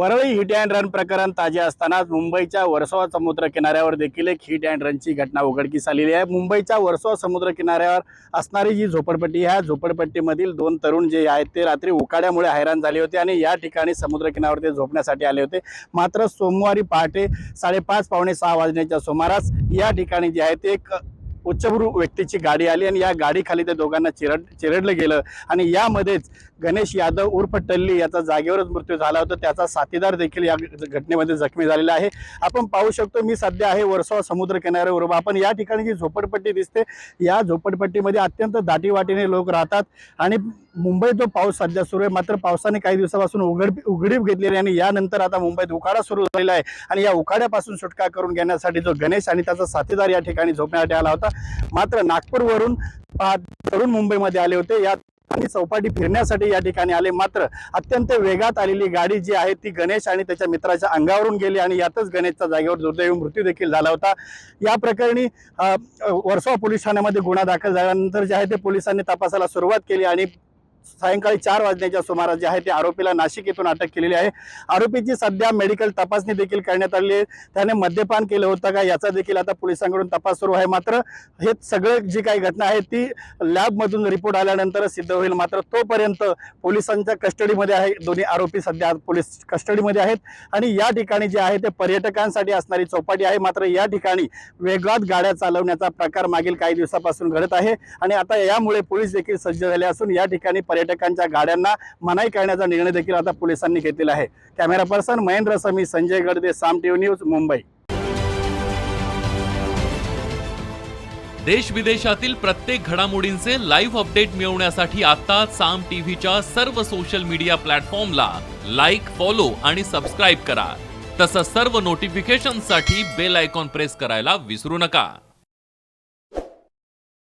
Worli hit and run प्रकरण ताजे असतानाच मुंबईच्या वर्सोवा समुद्र किनाऱ्यावर देखील एक हिट अँड रनची घटना उघडकीस आलेली आहे. मुंबईच्या वर्सोवा समुद्र किनाऱ्यावर असणारी जी झोपडपट्टी ह्या झोपडपट्टीमधील दोन तरुण जे आहेत ते रात्री उकाड्यामुळे हैराण झाले होते आणि या ठिकाणी समुद्र किनाऱ्यावर ते झोपण्यासाठी आले होते. मात्र सोमवारी पहाटे साडेपाच पावणे सहा वाजण्याच्या सुमारास या ठिकाणी जे आहे ते एक उच्चभ्रू व्यक्तीची गाडी आली आणि या गाडीखाली त्या दोघांना चिरड चिरडलं गेलं. आणि यामध्येच गणेश यादव उर्फ टल्ली याचा जागेवरच मृत्यू झाला होता. त्याचा साथीदार देखील या घटनेमध्ये जखमी झालेला आहे. आपण पाहू शकतो मी सध्या आहे वर्सोवा समुद्र किनाऱ्यावर उभा. आपण या ठिकाणी जी झोपडपट्टी दिसते या झोपडपट्टीमध्ये अत्यंत दाटीवाटीने लोक राहतात आणि मुंबईत जो पाऊस सध्या सुरू आहे मात्र पावसाने काही दिवसापासून उघड उघडीप घेतलेली आणि यानंतर आता मुंबईत उकाडा सुरू झालेला आहे. आणि या उकाड्यापासून सुटका करून घेण्यासाठी जो गणेश आणि त्याचा साथीदार या ठिकाणी झोपण्यासाठी आला होता. मात्र नागपूरवरून तरुण मुंबईमध्ये आले होते. या आणि चौपाटी फिरण्यासाठी या ठिकाणी आले. मात्र अत्यंत वेगात आलेली गाडी जी आहे ती गणेश आणि त्याच्या मित्राच्या अंगावरून गेली आणि यातच गणेशचा जागेवर दुर्दैवी मृत्यू देखील झाला होता. या प्रकरणी वर्सोवा पोलीस ठाण्यामध्ये गुन्हा दाखल झाल्यानंतर जे आहे ते पोलिसांनी तपासाला सुरुवात केली आणि सायंकाळी चार वाजण्याच्या सुमारास जे आहे ते आरोपीला नाशिक येथून अटक केलेली आहे. आरोपीची सध्या मेडिकल तपासणी देखील करण्यात आली आहे. त्याने मद्यपान केलं होतं का याचा देखील आता पोलिसांकडून तपास सुरू आहे. मात्र हे सगळं जी काही घटना आहे ती लॅबमधून रिपोर्ट आल्यानंतरच सिद्ध होईल. मात्र तोपर्यंत पोलिसांच्या कस्टडीमध्ये आहे. दोन्ही आरोपी सध्या पोलीस कस्टडीमध्ये आहेत. आणि या ठिकाणी जे आहे ते पर्यटकांसाठी असणारी चौपाटी आहे. मात्र या ठिकाणी वेगळाच गाड्या चालवण्याचा प्रकार मागील काही दिवसापासून घडत आहे. आणि आता यामुळे पोलीस देखील सज्ज झाले असून या ठिकाणी पर्यटकांच्या गाड्यांना मनाई करण्याचा निर्णय देखील आता पोलिसांनी घेतलेला आहे. Camera person Mahendra Sami Sanjay Gadade Saam TV news Mumbai. देश विदेशातील प्रत्येक घडामोडींचे लाईव्ह अपडेट मिळवण्यासाठी आता साम टीव्हीच्या सर्व सोशल मीडिया प्लॅटफॉर्मला लाईक फॉलो आणि सबस्क्राईब करा. तसंच सर्व नोटिफिकेशनसाठी बेल आयकॉन प्रेस करायला विसरू नका.